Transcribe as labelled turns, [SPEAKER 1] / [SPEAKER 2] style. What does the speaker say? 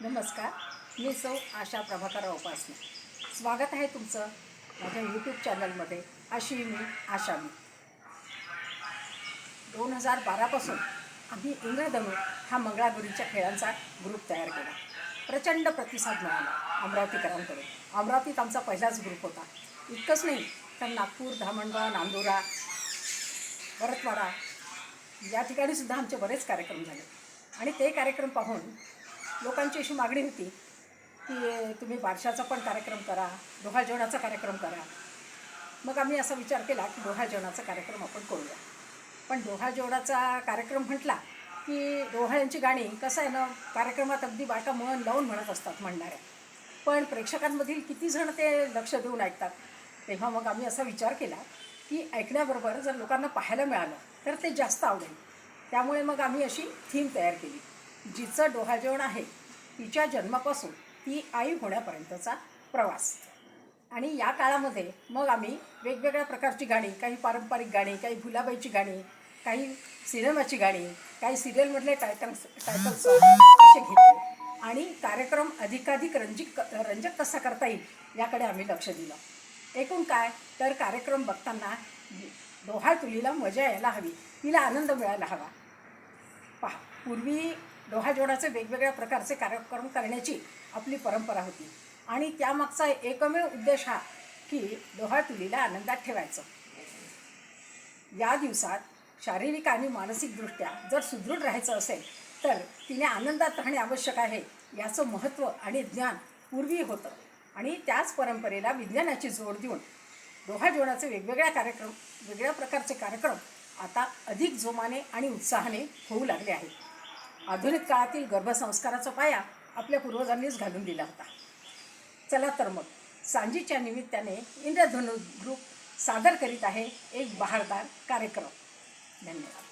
[SPEAKER 1] नमस्कार मी सौ आशा प्रभाकरराव उपासने स्वागत आहे तुमचं माझ्या यूट्यूब चॅनलमध्ये अशी मी आशा मी. दोन हजार बारापासून आम्ही इंद्रधनु हा मंगळागुरीच्या खेळांचा ग्रुप तयार केला. प्रचंड प्रतिसाद मिळाला अमरावतीकरांकडून. अमरावतीत आमचा पहिलाच ग्रुप होता. इतकंच नाही तर नागपूर धामणगाव नांदुरा परतवाडा या ठिकाणी सुद्धा आमचे बरेच कार्यक्रम झाले. आणि ते कार्यक्रम पाहून लोकांची अशी मागणी होती की तुम्ही बारशाचा पण कार्यक्रम करा डोहाळ जेवणाचा कार्यक्रम करा. मग आम्ही असा विचार केला की डोहाळ जेवणाचा कार्यक्रम आपण करूया. पण डोहाळ जेवणाचा कार्यक्रम म्हटला की डोहाळ्यांची गाणी कसं आहे ना कार्यक्रमात अगदी बायका मन लावून म्हणत असतात म्हणणाऱ्या पण प्रेक्षकांमधील किती जण ते लक्ष देऊन ऐकतात. तेव्हा मग आम्ही असा विचार केला की ऐकण्याबरोबर जर लोकांना पाहायला मिळालं तर ते जास्त आवडेल. त्यामुळे मग आम्ही अशी थीम तयार केली. जिचं डोहा जेवण आहे तिच्या जन्मापासून ती आई होण्यापर्यंतचा प्रवास. आणि या काळामध्ये मग आम्ही वेगवेगळ्या प्रकारची गाणी काही पारंपरिक गाणी काही भुलाबाईची गाणी काही सिनेमाची गाणी काही सिरियलमधले टायटल टायटल असे घेतले. आणि कार्यक्रम अधिकाधिक रंजिक रंजक कसा करता येईल याकडे आम्ही लक्ष दिलं. एकूण काय? तर कार्यक्रम बघताना डोहाळ तुलीला मजा यायला हवी तिला आनंद मिळायला हवा. पहा पूर्वी डोहाजोडाचे वेगवेगळ्या प्रकारचे कार्यक्रम करण्याची आपली परंपरा होती. आणि त्यामागचा एकमेव उद्देश हा की डोहा तुलीला आनंदात ठेवायचं. या दिवसात शारीरिक आणि मानसिकदृष्ट्या जर सुदृढ राहायचं असेल तर तिने आनंदात राहणे आवश्यक आहे याचं महत्त्व आणि ज्ञान पूर्वी होतं. आणि त्याच परंपरेला विज्ञानाची जोड देऊन डोहा वेगवेगळ्या कार्यक्रम वेगळ्या प्रकारचे कार्यक्रम आता अधिक जोमाने आणि उत्साहाने होऊ लागले आहेत. आधुनिक काळातील गर्भसंस्काराचा पाया आपल्या पूर्वजांनीच घालून दिला होता. चला तर मग सांजीच्या निमित्ताने इंद्रधनु ग्रुप सादर करीत आहे एक बहारदार कार्यक्रम. धन्यवाद.